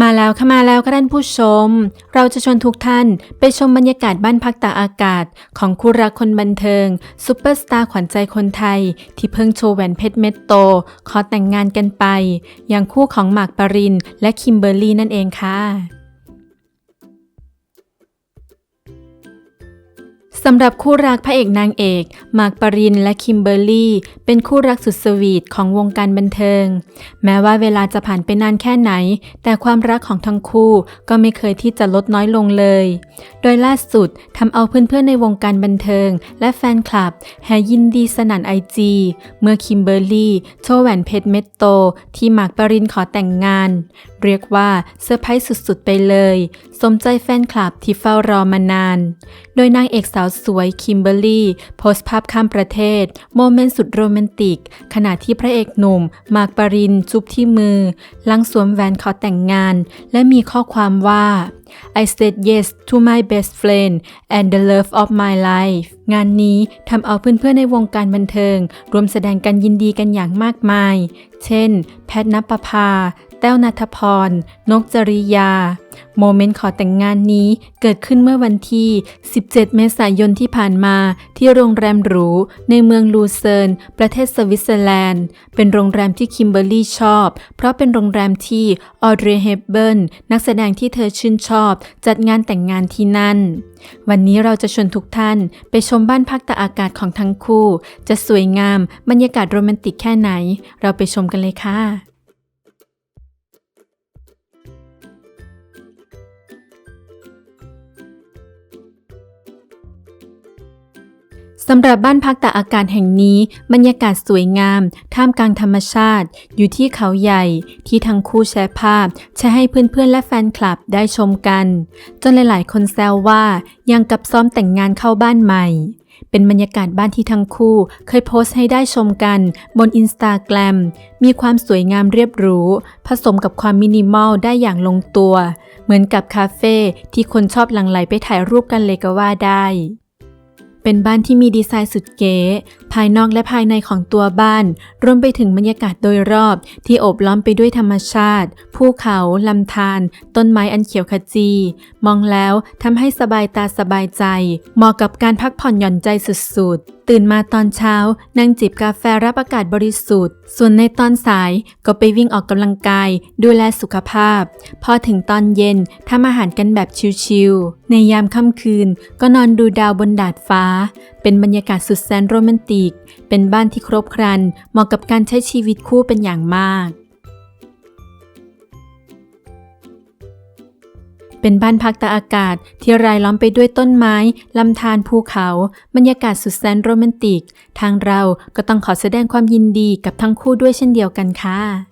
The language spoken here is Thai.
มาแล้วค่ะมาแล้วค่ะท่านผู้ชม เราจะชวนทุกท่านไปชมบรรยากาศบ้านพักตากอากาศ ของคู่รักคนบันเทิงซูเปอร์สตาร์ขวัญใจคนไทย ที่เพิ่งโชว์แหวนเพชรเม็ดโต ขอแต่งงานกันไป อย่างคู่ของหมากปรินและคิมเบอร์รี่นั่นเองค่ะ สำหรับคู่รักพระเอกนางเอก มาร์คปรินและคิมเบอร์รี่ เป็นคู่รักสุดสวีทของวงการบันเทิง แม้ว่าเวลาจะผ่านไปนานแค่ไหน แต่ความรักของทั้งคู่ก็ไม่เคยที่จะลดน้อยลงเลย โดยล่าสุดทำเอาเพื่อนๆในวงการบันเทิง และแฟนคลับแห่ยินดีสนั่นไอจีเมื่อคิมเบอร์รี่โชว์แหวนเพชรเม็ดโต ที่มาร์คปรินขอแต่งงาน เรียกว่าเซอร์ไพรส์สุดๆไปเลย สมใจแฟนคลับที่เฝ้ารอมานาน โดยนางเอกสาวสวยคิมเบอร์รี่โพสต์ภาพข้ามประเทศ โมเมนต์สุดโรแมนติก ขณะที่พระเอกหนุ่ม มาร์คปรินจุบที่มือลังสวมแหวนขอแต่งงาน และมีข้อความว่า I said yes to my best friend and the love of my life งานนี้ทำเอาเพื่อนๆในวงการบันเทิงรวมแสดงกันยินดีกันอย่างมากมาย เช่น แพทณปภา แต้วนัทพร นกจริยา โมเมนต์ขอแต่งงานนี้เกิดขึ้นเมื่อวันที่ 17 เมษายนที่ผ่านมา ที่โรงแรมหรู ในเมืองลูเซิร์น ประเทศสวิตเซอร์แลนด์ เป็นโรงแรมที่คิมเบอร์รี่ชอบ เพราะเป็นโรงแรมที่ออเดรเฮเบิลนักแสดงที่เธอชื่นชอบ จัดงานแต่งงานที่นั่น วันนี้เราจะชวนทุกท่านไปชมบ้านพักตากอากาศของทั้งคู่ จะสวยงามบรรยากาศโรแมนติกแค่ไหน เราไปชมกันเลยค่ะ สำหรับบ้านพักตากอากาศแห่งนี้ บรรยากาศสวยงาม ท่ามกลางธรรมชาติ อยู่ที่เขาใหญ่ ที่ทั้งคู่แชร์ภาพแชร์ให้เพื่อนๆและแฟนคลับได้ชมกัน จนหลายๆ คนแซวว่ายังกับซ้อมแต่งงานเข้าบ้านใหม่ เป็นบรรยากาศบ้านที่ทั้งคู่เคยโพสต์ให้ได้ชมกัน บนอินสตาแกรมมีความสวยงามเรียบหรูผสมกับความมินิมอลได้อย่างลงตัว เหมือนกับคาเฟ่ที่คนชอบหลั่งไหลไปถ่ายรูปกันเลยก็ว่าได้ เป็นบ้านที่มีดีไซน์สุดเก๋ ภายนอกและภายในของตัวบ้าน รวมไปถึงบรรยากาศโดยรอบ ที่โอบล้อมไปด้วยธรรมชาติ ภูเขา ลำธาร ต้นไม้อันเขียวขจี มองแล้วทำให้สบายตาสบายใจ เหมาะกับการพักผ่อนหย่อนใจสุดๆ ตื่นมาตอนเช้านั่งจิบกาแฟรับอากาศบริสุทธิ์ ส่วนในตอนสายก็ไปวิ่งออกกำลังกาย ดูแลสุขภาพ พอถึงตอนเย็นทำอาหารกันแบบชิลๆ ในยามค่ำคืนก็นอนดูดาวบนดาดฟ้า เป็นบรรยากาศสุดแสนโรแมนติก เป็นบ้านที่ครบครัน เหมาะกับการใช้ชีวิตคู่เป็นอย่างมาก เป็นบ้านพักตาอากาศที่รายล้อมไปด้วยต้นไม้ ลำธารภูเขา บรรยากาศสุดแสนโรแมนติก ทางเราก็ต้องขอแสดงความยินดีกับทั้งคู่ด้วยเช่นเดียวกันค่ะ